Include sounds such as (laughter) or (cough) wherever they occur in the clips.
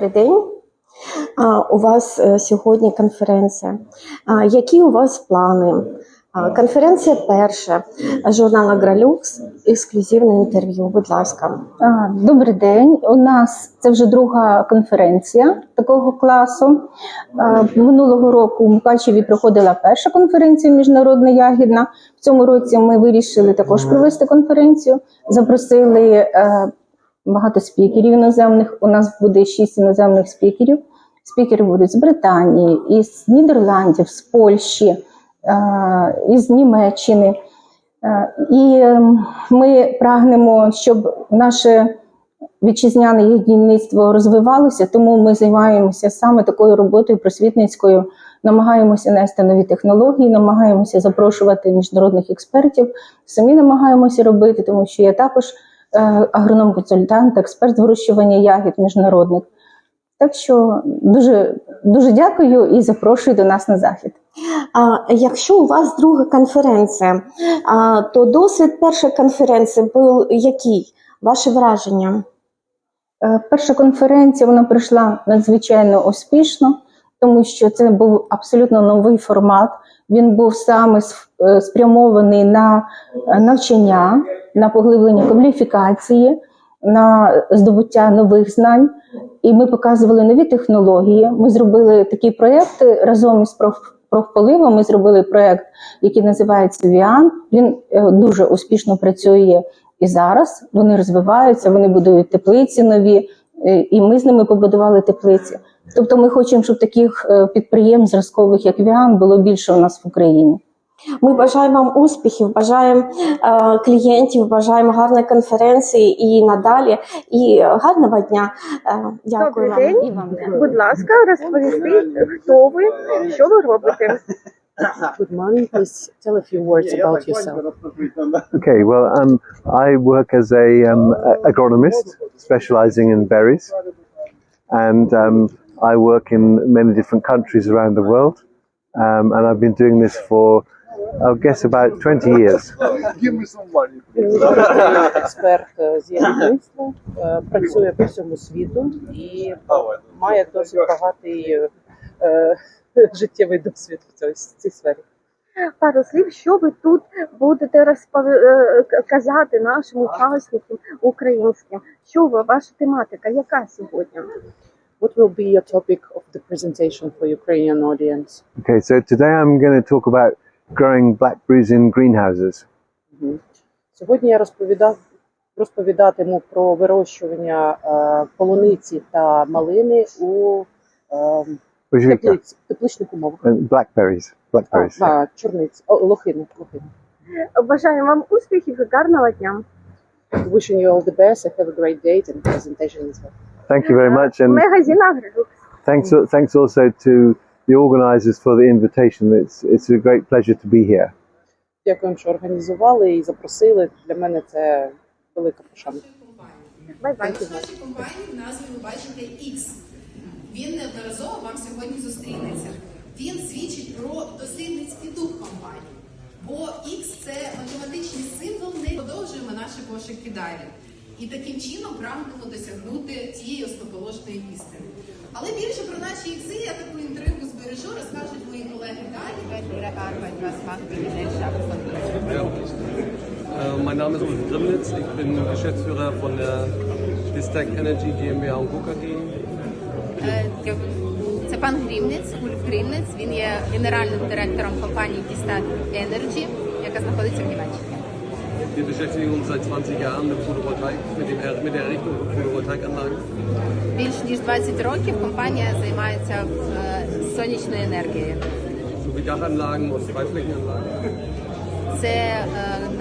Добрий день. А, У вас е, сьогодні конференція. Які у вас плани? Конференція перша. Журнал Агролюкс. Ексклюзивне інтерв'ю. Будь ласка. Добрий день. У нас це вже друга конференція такого класу. Минулого року в Мукачеві проходила перша конференція міжнародна ягідна. В цьому році ми вирішили також провести конференцію. Запросили е, багато спікерів іноземних. У нас буде шість іноземних спікерів. Спікери будуть з Британії, із Нідерландів, з Польщі, е, із Німеччини. Е, І ем, ми прагнемо, щоб наше вітчизняне ягідництво розвивалося, тому ми займаємося саме такою роботою просвітницькою. Намагаємося нести нові технології, намагаємося запрошувати міжнародних експертів. Самі намагаємося робити, тому що я також агроном-консультант, експерт з вирощування ягід міжнародних. Так що дуже, дуже дякую і запрошую до нас на захід. А Якщо у вас друга конференція, а, то досвід першої конференції був який? Ваше враження? Е, Перша конференція вона пройшла надзвичайно успішно, тому що це був абсолютно новий формат. Він був саме е, спрямований на е, навчання, на поглиблення кваліфікації, на здобуття нових знань. І ми показували нові технології. Ми зробили такі проєкти разом із проф. Профполивом ми зробили проєкт, який називається Віан. Він е, дуже успішно працює і зараз. Вони розвиваються, вони будують теплиці нові, е, і ми з ними побудували теплиці. Тобто, ми хочемо, щоб таких е, підприємств зразкових, як Віан, було більше у нас в Україні. Ми бажаємо вам успіхів, бажаємо е, клієнтів, бажаємо гарної конференції і надалі. І гарного дня. Е, дякую Добрий вам. день. І вам дякую. Будь ласка, розповісти, хто ви, що ви робите. (laughs) Good morning. Please tell a few words about yourself. Okay, well, um, I work as a um, a- agronomist specializing in berries, and um, I work in many different countries around the world, um, and I've been doing this for, I guess, about 20 years. Експерт е, з ягідництва, е, працює по всьому світу і має досить багатий е, життєвий досвід в цій, сфері. Пару слів, що ви тут будете розказати нашим учасникам українським? Що ви, ваша тематика, яка сьогодні? What will be your topic of the presentation for Ukrainian audience? Okay, so today I'm going to talk about growing blackberries in greenhouses. Мгм. Сьогодні я розповідав, розповідатиму про вирощування е, полуниці та малини у е, Ojvika, теплиці, тепличних умовах. and blackberries. Blackberries. А, а, чорниць, о, лохини, лохини. Бажаємо вам успіхів і гарного дня. Wishing you all the best. I have a great date and presentation as well. Thank you very much, and Магазин Агрилюкс. thanks thanks also to the organisers for the invitation. It's it's a great pleasure to be here. Дякуємо, що організували і запросили. Для мене це велика пошана. Бай-бай. Нашій компанії в назві ви бачите X. Він неодноразово вам сьогодні зустрінеться. Він свідчить про дослідницький дух компанії. Бо X це математичний символ, не продовжуємо наші пошуки далі. І таким чином прагнемо досягнути цієї основоположної істини. Але більше про наші ікси я таку інтригу збережу, розкажуть мої колеги далі. Mein Name ist Ulf Grimnitz, ich bin Geschäftsführer von der Distec Energy GmbH und. KG. Е, Це пан Грімниць, Ульф Грімниць. Він є генеральним директором компанії Distat Energy, яка знаходиться в Німеччині. Wir beschäftigen uns seit 20 Jahren mit Photovoltaik, mit, dem, Er- mit der Errichtung von Photovoltaikanlagen. Більш ніж 20 років компанія займається е, сонячною енергією. sowie Dachanlagen und Freiflächenanlagen. Це е,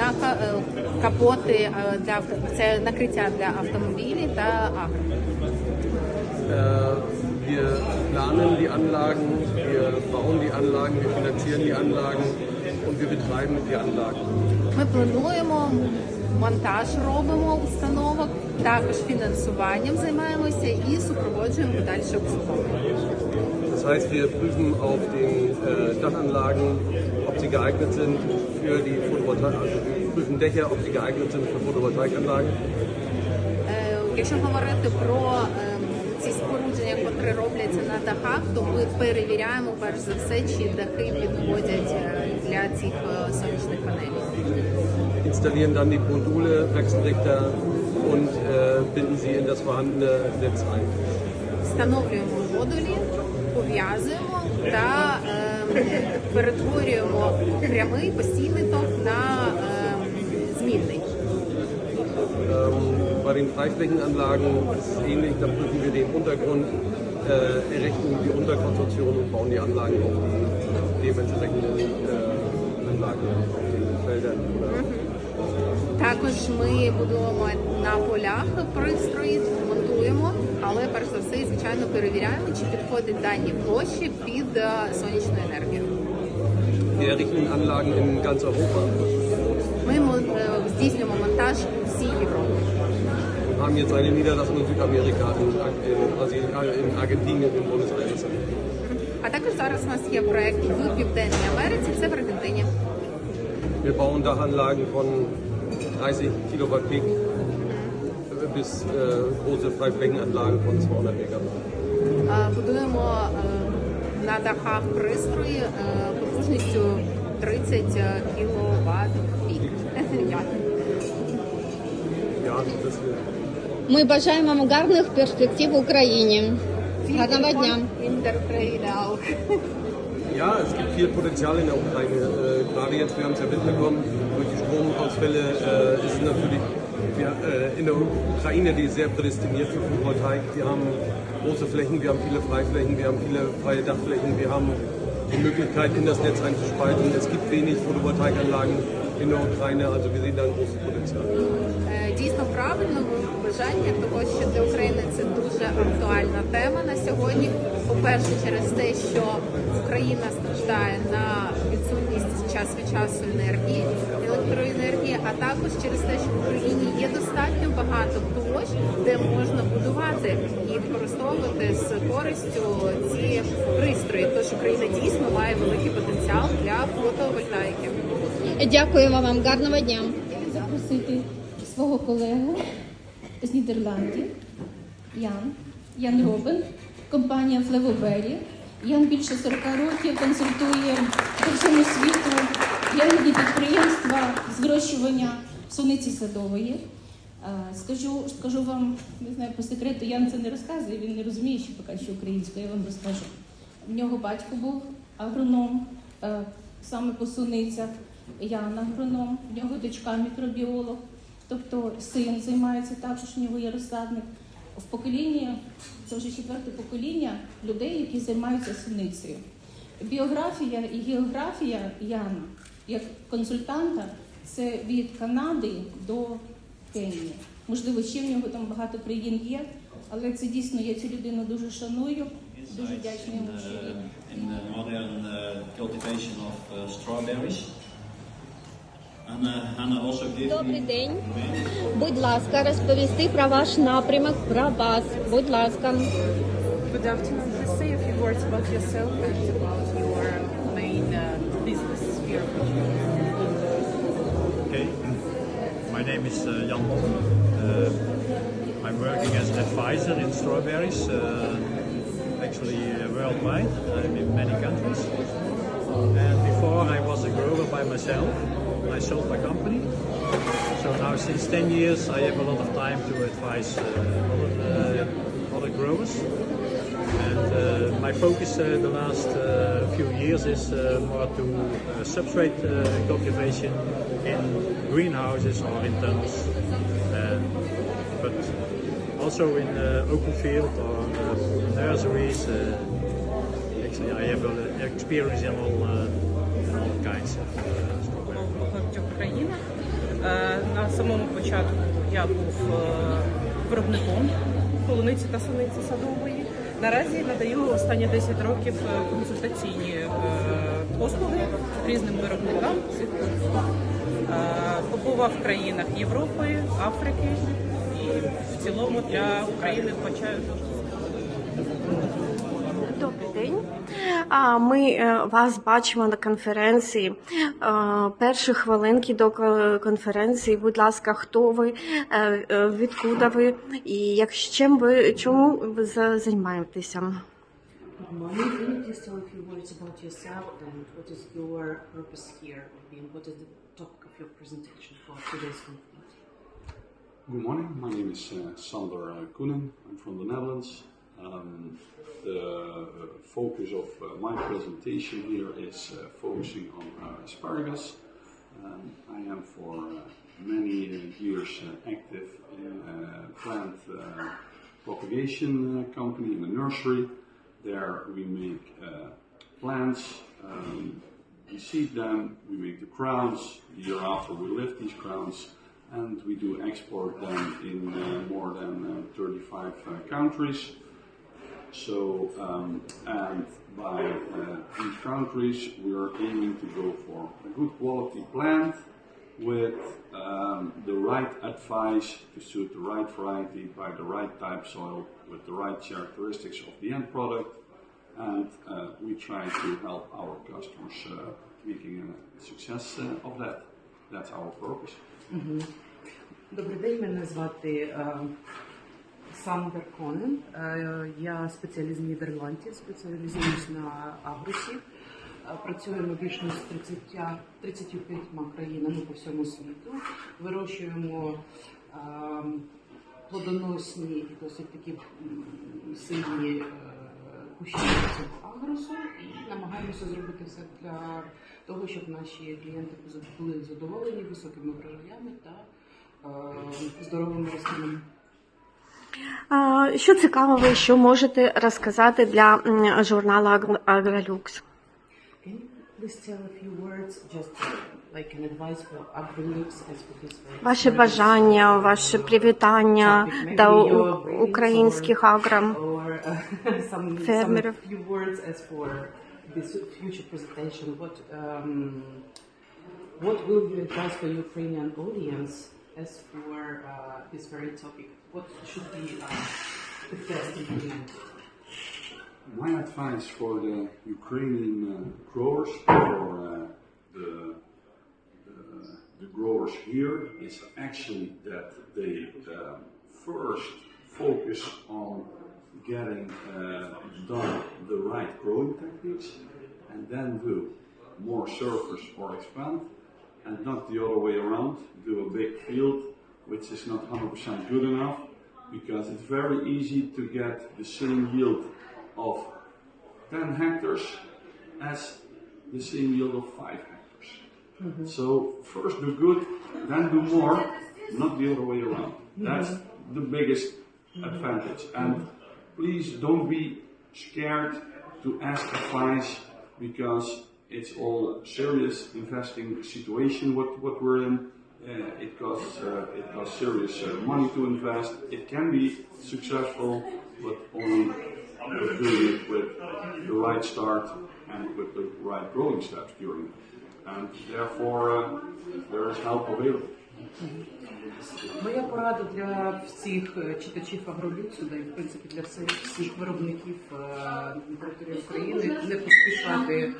нака- е, капоти е, для авто- це накриття для автомобілів та агро. Äh, wir planen die Anlagen, wir bauen die Anlagen, wir finanzieren die Anlagen Und wir betreiben die Anlagen. Ми плануємо монтаж, робимо установок, також фінансуванням займаємося і супроводжуємо подальше обслуговування. Das heißt, wir prüfen auf den äh, Dachanlagen, ob sie geeignet sind für die Photovoltaik, also wir prüfen Dächer, ob sie geeignet sind für Photovoltaikanlagen. Е, Якщо говорити про е, ці спорудження ставляться на дахах, то ми перевіряємо перш за все, чи дахи підходять е, для цих е, сонячних панелей. installieren dann die Module, Wechselrichter und äh, binden sie in das vorhandene Netz ein. Встановлюємо модулі, пов'язуємо та е, перетворюємо прямий постійний ток на е, змінний. Ähm, bei den Freiflächenanlagen ist es ähnlich, da prüfen wir den Untergrund, äh, errechnen die Unterkonstruktion und bauen die Anlagen auf die dementsprechenden äh, Також ми будуємо на полях пристрої, монтуємо, але перш за все, звичайно, перевіряємо, чи підходить дані площі під е, сонячну енергію. Anlagen in ganz Europa Ми е, здійснюємо монтаж у всій Європі. haben jetzt eine Niederlassung in Südamerika, in, in, Brasilien, äh, in Argentinien, in Buenos Aires. А також зараз у нас є проект в Південній Америці, це в Аргентині. Wir bauen Dachanlagen von 30 Kilowatt Peak äh, bis äh, große Freiflächenanlagen von 200 Megawatt. Е, Будуємо е, на дахах пристрої е, потужністю 30 кВт пік. Дякую. Ja, das ist Ми бажаємо вам гарних перспектив в Україні. Гарного дня. Ja, es gibt viel Potenzial in der Ukraine. Äh, gerade jetzt, wir haben es ja mitbekommen, durch die Stromausfälle äh, ist es natürlich wir, äh, in der Ukraine, die ist sehr prädestiniert für Photovoltaik. Wir haben große Flächen, wir haben viele Freiflächen, wir haben viele freie Dachflächen, wir haben die Möglichkeit, in das Netz einzuspalten. Es gibt wenig Photovoltaikanlagen in der Ukraine, also wir sehen da ein großes Potenzial. Е, Дійсно правильно бажання того, що для України це дуже актуальна тема на сьогодні. По-перше, через те, що Україна страждає на відсутність час від часу енергії, електроенергії, а також через те, що в Україні є достатньо багато площ, де можна будувати і використовувати з користю ці пристрої. Тож Україна дійсно має великий потенціал для фотовольтаїки. Дякуємо вам, гарного дня. запросити свого колегу з Нідерландів, Ян, Ян Робин, компанія Флевобері. Ян більше 40 років консультує по всьому світу ягідні підприємства з вирощування пшениці садової. Скажу, скажу вам, не знаю по секрету, Ян це не розказує, він не розуміє, що поки що українською, я вам розкажу. В нього батько був агроном, е, саме по суницях. Ян агроном, в нього дочка мікробіолог, тобто син займається також, у нього є розсадник. В поколінні, це вже четверте покоління людей, які займаються суницею. Біографія і географія Яна як консультанта це від Канади до Кенії. Можливо, ще в нього там багато країн є, але це дійсно я цю людину дуже шаную, дуже вдячна йому. Добрий me день. Будь ласка, розповісти про ваш напрямок, про вас. Будь ласка. Good afternoon. Please say a few words about yourself and about your main uh, business sphere. Okay. My name is uh, Jan Hoppen. Uh, I'm working as an advisor in strawberries, uh, actually uh, worldwide. I'm in many countries. And before I was a grower by myself. I sold my company. So now since 10 years I have a lot of time to advise uh, other, uh, other growers. And uh, my focus uh, the last uh, few years is uh, more to substrate cultivation in greenhouses or in tunnels. But also in open field or nurseries. Actually, I have experience in all, in all kinds of країнах. Е, На самому початку я був е, виробником полуниці та суниці садової. Наразі надаю останні 10 років е, консультаційні послуги різним виробникам цих. Е, Побував в країнах Європи, Африки і в цілому для України вбачаю дуже Добрий день. А, Ми е, вас бачимо на конференції. Е, Перші хвилинки до ко- конференції. Будь ласка, хто ви, е, е, відкуди ви і як чим ви чому ви займаєтеся? Good morning. Can you please tell a few words about yourself and what is your purpose here and what is the topic of your presentation for today's conference? Good morning. My name is uh, Sander uh, Koenen. I'm from the Netherlands. Um, the focus of uh, my presentation here is uh, focusing on uh, asparagus. Um, I am for uh, many years uh, active in a plant uh, propagation uh, company in a nursery. There we make plants, um, we seed them, we make the crowns. The year after we lift these crowns and we do export them in more than uh, 35 uh, countries. So, um, and by uh, these countries, we are aiming to go for a good quality plant with um, the right advice to suit the right variety by the right type soil with the right characteristics of the end product. And uh, we try to help our customers uh, making a success uh, of that. That's our purpose. Мгм. Добрий день, мене звати е, Сандер Конен. Е, Я спеціаліст Нідерландів, спеціалізуюсь на агросі. Е, Працюємо більш ніж з 30, 35 країнами по всьому світу. Вирощуємо е, плодоносні і досить такі сильні е, кущі цього агросу і намагаємося зробити все для того, щоб наші клієнти були задоволені високими врожаями та е, здоровими рослинами. Що цікавого, що можете розказати для журналу Агролюкс? Can you please tell a few words, just like an advice for Agrolux as for very Ваше бажання, ваше привітання topic? до your у- greetings українських аграм. or uh, some, some фермерів. few words as for this future presentation. What um, what will you advise for Ukrainian audience as for uh, this very topic? What should be uh, the best implemented? My advice for the Ukrainian uh, growers, for uh, the, the, growers here, is actually that they um, first focus on getting uh, done the right growing techniques and then do more surface or expand and not the other way around, do a big field which is not 100% good enough because it's very easy to get the same yield of 10 hectares as the same yield of 5 hectares. Mm-hmm. So first do good, then do more, not the other way around. Mm-hmm. That's the biggest mm-hmm. advantage. And please don't be scared to ask advice because it's all serious investing situation what, what we're in. Uh, it costs uh, it costs serious uh, money to invest. It can be successful, but only with doing it with the right start and with the right growing steps during it. And therefore, uh, there is help available. Моя порада для всіх е, читачів агролюксу, да і в принципі для всіх, всіх виробників території України не поспішати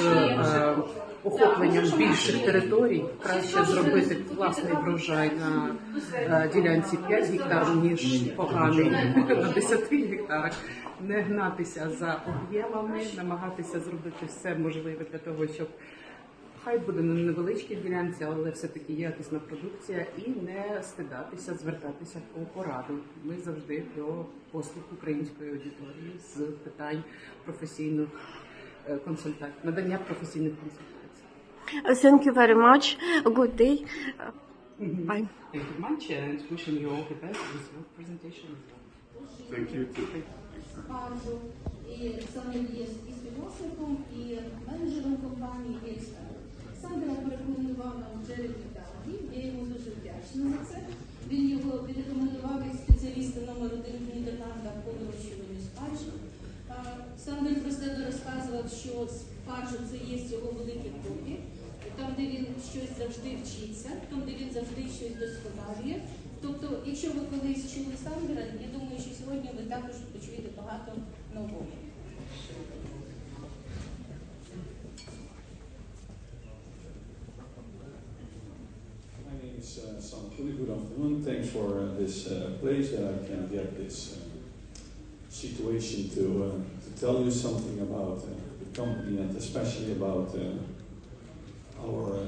з е, охопленням більших територій. Краще зробити класний врожай на е, ділянці 5 гектар, ніж поганий (laughs) на 10 гектарах. Не гнатися за об'ємами, намагатися зробити все можливе для того, щоб Хай буде на невеличкій ділянці, але все-таки якісна продукція, і не стидатися, звертатися по пораду. Ми завжди до послуг української аудиторії з питань професійних е, консультацій, надання професійних консультацій. Thank you very much. Good day. Bye. Thank you much and wishing you all the best with your presentation. Thank you. Too. Харджу, і саме є і співвласником, і менеджером компанії Ельстар. Сандра порекомендував нам Джері Віталій, я йому дуже вдячна за це. Він його відрекомендував як спеціаліста номер один в Нідерландах по вирощуванню спаржі. Сандер про себе розказував, що спаржа це є його велике хобі, там, де він щось завжди вчиться, там, де він завжди щось досконалює. Тобто, якщо ви колись чули Сандера, я думаю, що сьогодні ви також почуєте багато нового. Is uh, Sam Koenig. Good afternoon. Thanks for uh, this uh, place that I can get this uh, situation to, uh, to tell you something about uh, the company and especially about our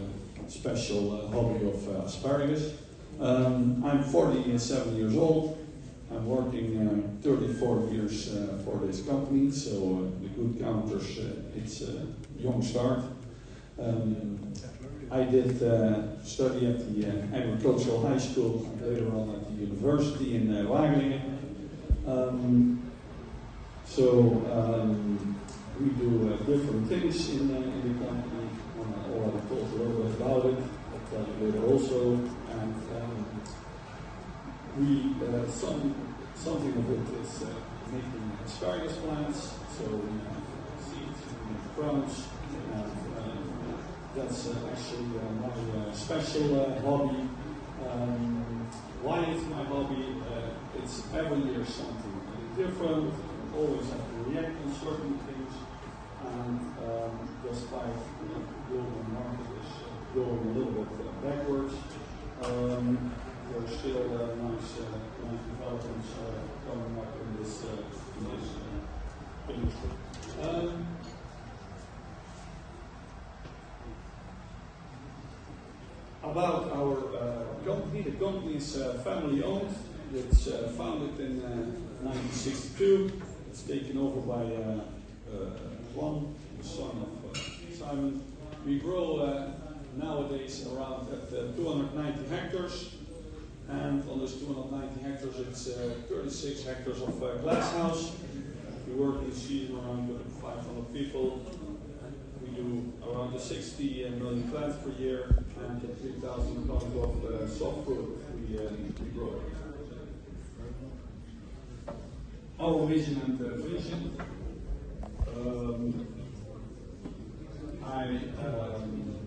special hobby of asparagus. Um, I'm 47 years old. I'm working uh, 34 years for this company, so the good counters, it's a young start. Um, I did uh, study at the uh, agricultural high school and later on at the university in uh, Wageningen. Um, so um, we do uh, different things in, uh, in the company. Um, I already talked a little bit about it. I'll you later also. And um, we uh, some something of it is uh, making asparagus plants. So we have seeds, we have crowns, that's uh, actually uh, my uh, special hobby. Um, why is my hobby? It's every year something different. Always have to react on certain things, and um, despite the global market is going a little bit backwards, um, there's still uh, nice, uh, nice developments uh, coming up in this in this industry. Um, about our uh, company. The company is uh, family owned. It's uh, founded in uh, 1962. It's taken over by Juan, the son of Simon. We grow nowadays around at uh, 290 hectares. And on those 290 hectares, it's uh, 36 hectares of uh, glass house. We work in the season around with 500 people. We do around 60 million plants per year and 3,000 tons of uh, soft fruit we, uh, we grow. Our vision and uh, vision. Um, I um,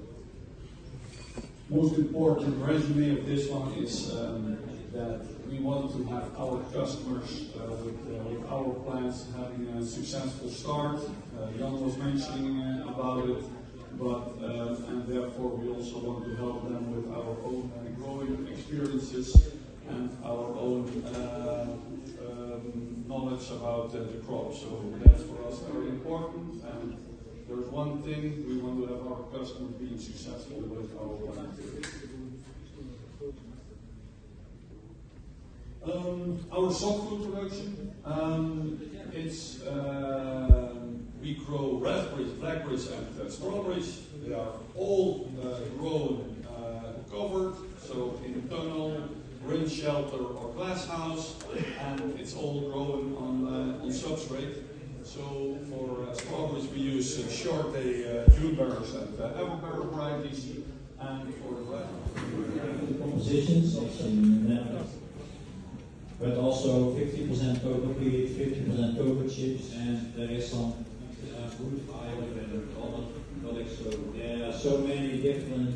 most important resume of this one is um, that we want to have our customers uh, with, uh, with our plants having a successful start. Uh, Jan was mentioning about it, but uh, and therefore we also want to help them with our own growing experiences and our own uh, um, knowledge about uh, the crop. So that's for us very important. And there's one thing we want to have our customers being successful with our plants. Um, our soft food production, um, it's, uh, we grow raspberries, blackberries, and uh, strawberries. They are all uh, grown uh, covered, so in a tunnel, rain shelter, or glass house, and it's all grown on, uh, on substrate. So for uh, strawberries, we use uh, short uh, June bearers and uh, everbearer varieties, and for the compositions of some. But also 50% cocoa peat, 50% cocoa chips, and there is some So there are so many different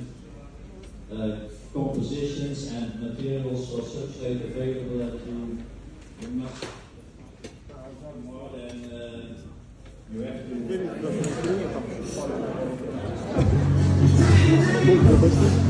uh, compositions and materials or substrate available that you, you must more than uh, you have to.